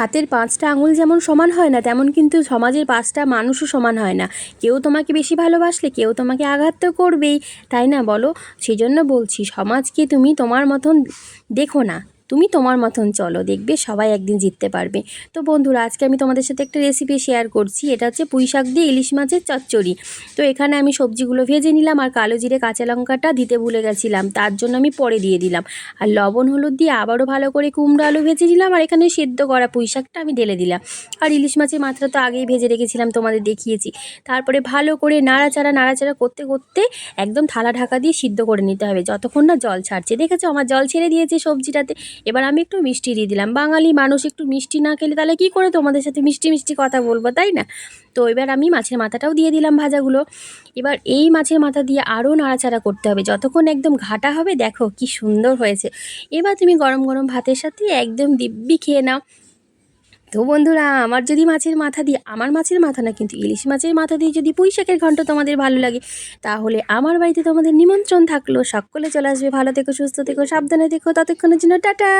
হাতের পাঁচটা আঙুল যেমন সমান হয় না, তেমন কিন্তু সমাজের পাঁচটা মানুষও সমান হয় না। কেউ তোমাকে বেশি ভালোবাসলে, কেউ তোমাকে আঘাত তো করবেই, তাই না বলো? সেই জন্য বলছি, সমাজকে তুমি তোমার মতন দেখো না। তুমি তোমার মতন চলো, দেখবে সবাই একদিন জিততে পারবে। তো বন্ধুরা, আজকে আমি তোমাদের সাথে একটা রেসিপি শেয়ার করছি। এটা হচ্ছে পুঁই শাক দিয়ে ইলিশ মাছের চচ্চড়ি। তো এখানে আমি সবজিগুলো ভেজে নিলাম আর কালো জিরে কাঁচা লঙ্কাটা দিতে ভুলে গেছিলাম। তার জন্য আমি পরে দিয়ে দিলাম। আর লবণ, হলুদ দিয়ে আবারও ভালো করে কুমড়ো আলু ভেজে নিলাম আর এখানে সেদ্ধ করা পুঁই শাকটা আমি ঢেলে দিলাম। আর ইলিশ মাছের মাত্রা তো আগেই ভেজে রেখেছিলাম, তোমাদের দেখিয়েছি। তারপরে ভালো করে নাড়াচাড়া নাড়াচাড়া করতে করতে একদম থালা ঢাকা দিয়ে সিদ্ধ করে নিতে হবে। যতক্ষণ না জল ছাড়ছে। দেখেছ? আমার জল ছেড়ে দিয়েছে সবজিটাতে। এবার আমি একটু মিষ্টি দিয়ে দিলাম। বাঙালি মানুষ একটু মিষ্টি না খেলে তাহলে কী করে তোমাদের সাথে মিষ্টি মিষ্টি কথা বলব, তাই না? তো এবার আমি মাছের মাথাটাও দিয়ে দিলাম ভাজাগুলো। এবার এই মাছের মাথা দিয়ে আরও নাড়াচাড়া করতে হবে। যতক্ষণ একদম ঘাটা হবে, দেখো কি সুন্দর হয়েছে। এবার তুমি গরম গরম ভাতের সাথে একদম দিব্যি খেয়ে নাও। তো বন্ধুরা, আমার যদি মাছের মাথা দিয়ে, আমার মাছের মাথা না, কিন্তু ইলিশ মাছের মাথা দিয়ে যদি পুঁই শাকের ঘন্ট তোমাদের ভালো লাগে, তাহলে আমার বাড়িতে তোমাদের নিমন্ত্রণ থাকল। সকলে চলে আসবে, ভালো থেকো, সুস্থ থেকো, সাবধানে থেকো, ততক্ষণের জন্য টাটা!